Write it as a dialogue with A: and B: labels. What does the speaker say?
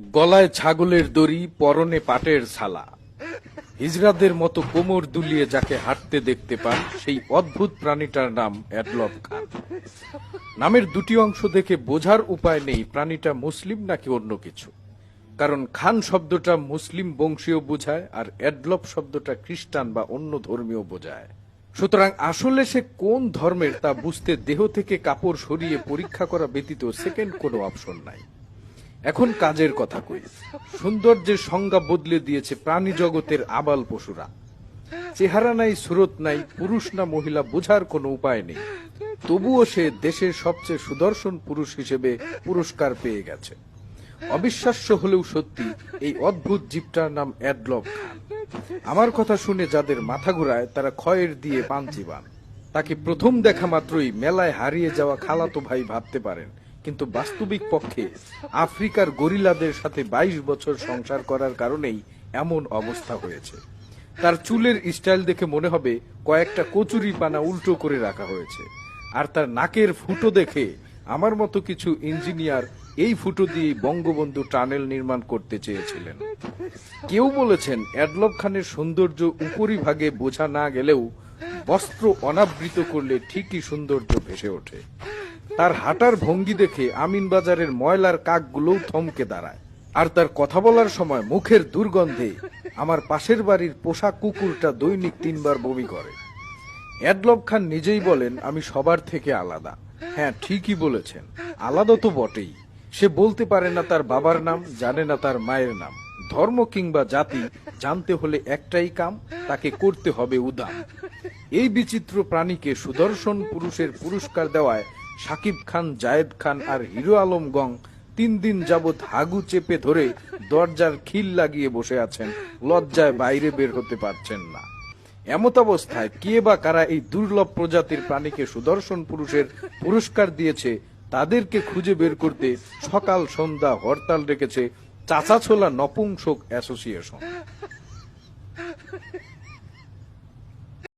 A: গলায় ছাগলের দড়ি, পরনে পাটের ছালা। হিজরাদের মতো কোমর দুলিয়ে যাকে হাঁটতে দেখতে পান, সেই অদ্ভুত প্রাণীটার নাম অ্যাডলফ খান। নামের দুটি অংশ দেখে বোঝার উপায় নেই, প্রাণীটা মুসলিম নাকি অন্য কিছু। কারণ খান শব্দটা মুসলিম বংশীয় বোঝায়, আর অ্যাডলফ শব্দটা খ্রিস্টান বা অন্য ধর্মীয় বোঝায়। সুতরাং আসলে সে কোন ধর্মের তা বুঝতে দেহ থেকে কাপড় সরিয়ে পরীক্ষা করা ব্যতীত সেকেন্ড কোনো অপশন নাই। এখন কাজের কথা কই। সৌন্দর্যের সংজ্ঞা বদলে দিয়েছে প্রাণী জগতের আবাল পশুরা। চেহারা নাই, সুরত নাই, পুরুষ না মহিলা বোঝার কোনো উপায় নেই। তবুও সে দেশের সবচেয়ে সুদর্শন পুরুষ হিসেবে পুরস্কার পেয়ে গেছে। অবিশ্বাস্য হলেও সত্যি, এই অদ্ভুত জীবটার নাম অ্যাডলব খান। আমার কথা শুনে যাদের মাথা ঘুরায়, তারা ক্ষয়ের দিয়ে পাঞ্চিবান তাকে প্রথম দেখা মাত্রই মেলায় হারিয়ে যাওয়া খালাতো ভাই ভাবতে পারেন কিন্তু বাস্তবিক পক্ষে আফ্রিকার গরিলাদের সাথে ২২ বছর সংসার করার কারণেই এমন অবস্থা হয়েছে। তার চুলের স্টাইল দেখে মনে হবে কয়েকটা কচুরি পানা উল্টো করে রাখা হয়েছে। আর তার নাকের ফুটো দেখে আমার মতো কিছু ইঞ্জিনিয়ার এই ফুটো দিয়ে বঙ্গবন্ধু টানেল নির্মাণ করতে চেয়েছিলেন। কেউ বলেছেন অ্যাডলব খানের সৌন্দর্য উপরিভাগে বোঝা না গেলেও বস্ত্র অনাবৃত করলে ঠিকই সৌন্দর্য ভেসে ওঠে। তার হাঁটার ভঙ্গি দেখে আমিনবাজারের ময়লার কাকগুলোও থমকে দাঁড়ায়। আর তার কথা বলার সময় মুখের দুর্গন্ধে আমার পাশের বাড়ির পোষা কুকুরটা দৈনিক তিনবার বমি করে। অ্যাডলব খান নিজেই বলেন, আমি সবার থেকে আলাদা। হ্যাঁ ঠিকই বলেছেন। আলাদা তো বটেই। সে বলতে পারে না তার বাবার নাম, জানে না তার মায়ের নাম। ধর্ম কিংবা জাতি, জানতে হলে একটাই কাম, তাকে করতে হবে উদাম। এই বিচিত্র প্রাণীকে সুদর্শন পুরুষের পুরস্কার দেওয়ায় সাকিব খান, জায়েদ খান আর হিরো আলম গং তিন দিন যাবৎ হাগু চেপে ধরে দরজার খিল লাগিয়ে বসে আছেন। লজ্জায় বাইরে বের হতে পারছেন না। এমত অবস্থায় কে বা কারা এই দুর্লভ প্রজাতির প্রাণীকে সুদর্শন পুরুষের পুরস্কার দিয়েছে, তাদেরকে খুঁজে বের করতে সকাল সন্ধ্যা হরতাল রেখেছে চাচাছোলা নপুংসক অ্যাসোসিয়েশন।